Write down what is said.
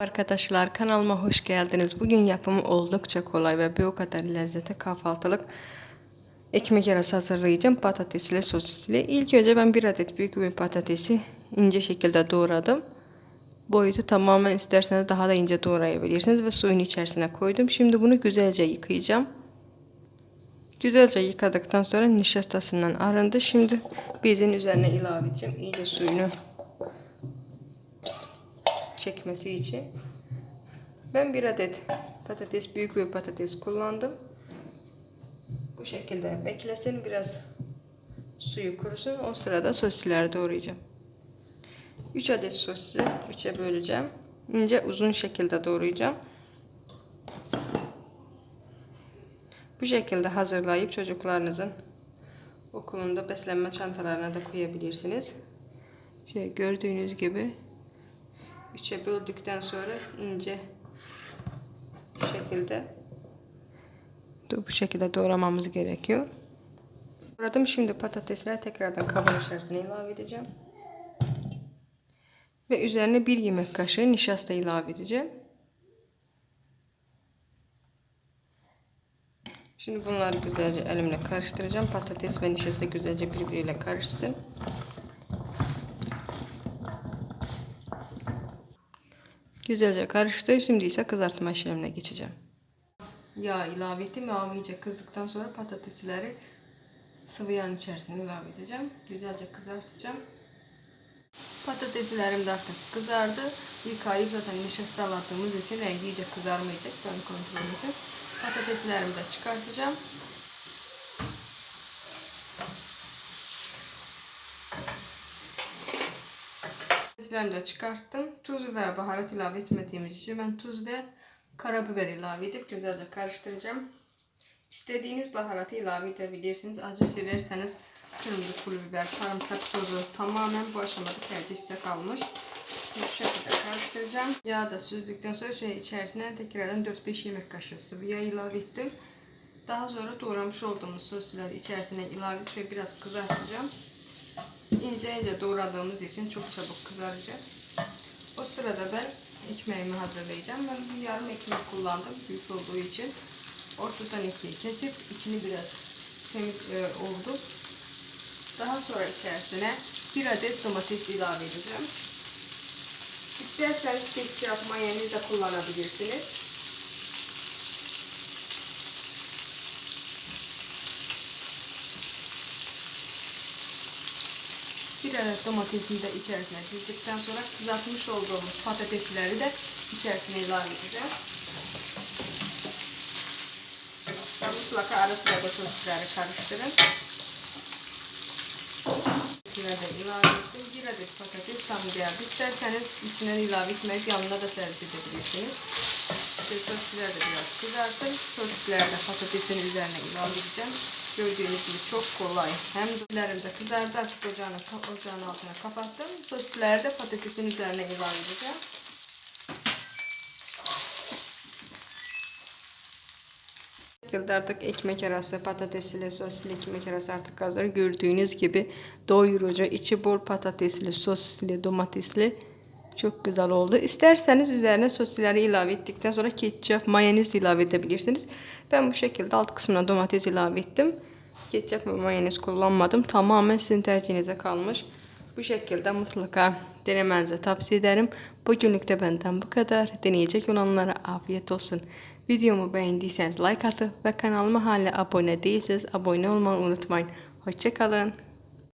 Arkadaşlar kanalıma hoş geldiniz. Bugün yapımı oldukça kolay ve bir o kadar lezzetli kahvaltılık ekmek arası hazırlayacağım. Patatesli sosisli. İlk önce ben bir adet büyük bir patatesi ince şekilde doğradım. Boyutu tamamen isterseniz daha da ince doğrayabilirsiniz ve suyun içerisine koydum. Şimdi bunu güzelce yıkayacağım. Güzelce yıkadıktan sonra nişastasından arındı. Şimdi bezin üzerine ilave edeceğim. İyice suyunu çekmesi için. Ben bir adet patates, büyük bir patates kullandım. Bu şekilde beklesin biraz suyu kurusun. O sırada sosisleri doğrayacağım. 3 adet sosisi 3'e böleceğim. İnce uzun şekilde doğrayacağım. Bu şekilde hazırlayıp çocuklarınızın okulunda beslenme çantalarına da koyabilirsiniz. Şey gördüğünüz gibi üçe böldükten sonra ince şekilde bu şekilde doğramamız gerekiyor. Doğradım şimdi patatesleri tekrardan kabın içerisine ilave edeceğim. Ve üzerine bir yemek kaşığı nişasta ilave edeceğim. Şimdi bunları güzelce elimle karıştıracağım. Patates ve nişasta güzelce birbiriyle karışsın. Güzelce karıştı. Şimdi ise kızartma işlemine geçeceğim. Yağ ilave ettim. Yağ iyice kızdıktan sonra patatesleri sıvı yağın içerisine ilave edeceğim. Güzelce kızartacağım. Patateslerim de artık kızardı. Yıkayıp zaten nişastalattığımız için rengi iyice kızarmayacak. Ben kontrol edeyim. Patateslerimi de çıkartacağım. Patateslerimi de çıkarttım. Tuz ve baharat ilave etmediğimiz için ben tuz ve karabiber ilave edip güzelce karıştıracağım. İstediğiniz baharatı ilave edebilirsiniz. Acı severseniz kırmızı pul biber, sarımsak tozu tamamen bu aşamada tercih size kalmış. Bu şekilde karıştıracağım. Yağı da süzdükten sonra şöyle içerisine tekrardan 4-5 yemek kaşığı sıvı yağ ilave ettim. Daha sonra doğramış olduğumuz sosları içerisine ilave edip şöyle biraz kızartacağım. İnce ince doğradığımız için çok çabuk kızaracak. O sırada ben ekmeğimi hazırlayacağım. Ben bir yarım ekmek kullandım büyük olduğu için. Ortadan ikiye kesip içini biraz temiz e, oldu. Daha sonra içerisine bir adet domates ilave edeceğim. İsterseniz ketçap, mayonez de kullanabilirsiniz. Bir adet domatesini de içerisine dizdikten sonra kızartmış olduğumuz patatesleri de içerisine ilave edeceğim. Mutlaka ara sıra da sosisleri karıştırın. İçine de ilave ettim. Bir adet patates tam geldi. İsterseniz içine ilave etmek yanına da servis edebilirsiniz. İşte sosisleri de biraz kızartın. Sosisleri de patatesin üzerine ilave edeceğim. Gördüğünüz gibi çok kolay. Hem sosislerim de kızardı. Artık ocağını, ocağın altına kapattım. Sosisleri de patatesin üzerine ilave edeceğim. şekilde artık ekmek arası patatesli sosisli ekmek arası artık hazır. Gördüğünüz gibi doyurucu içi bol patatesli sosisli domatesli çok güzel oldu. İsterseniz üzerine sosisleri ilave ettikten sonra ketçap mayonez ilave edebilirsiniz. Ben bu şekilde alt kısmına domates ilave ettim. Ketçap ve mayonez kullanmadım. Tamamen sizin tercihinize kalmış. Bu şekilde mutlaka denemenizi tavsiye ederim. Bugünlük de benden bu kadar. Deneyecek olanlara afiyet olsun. Videomu beğendiyseniz like atıp ve kanalıma hala abone değilseniz abone olmayı unutmayın. Hoşçakalın.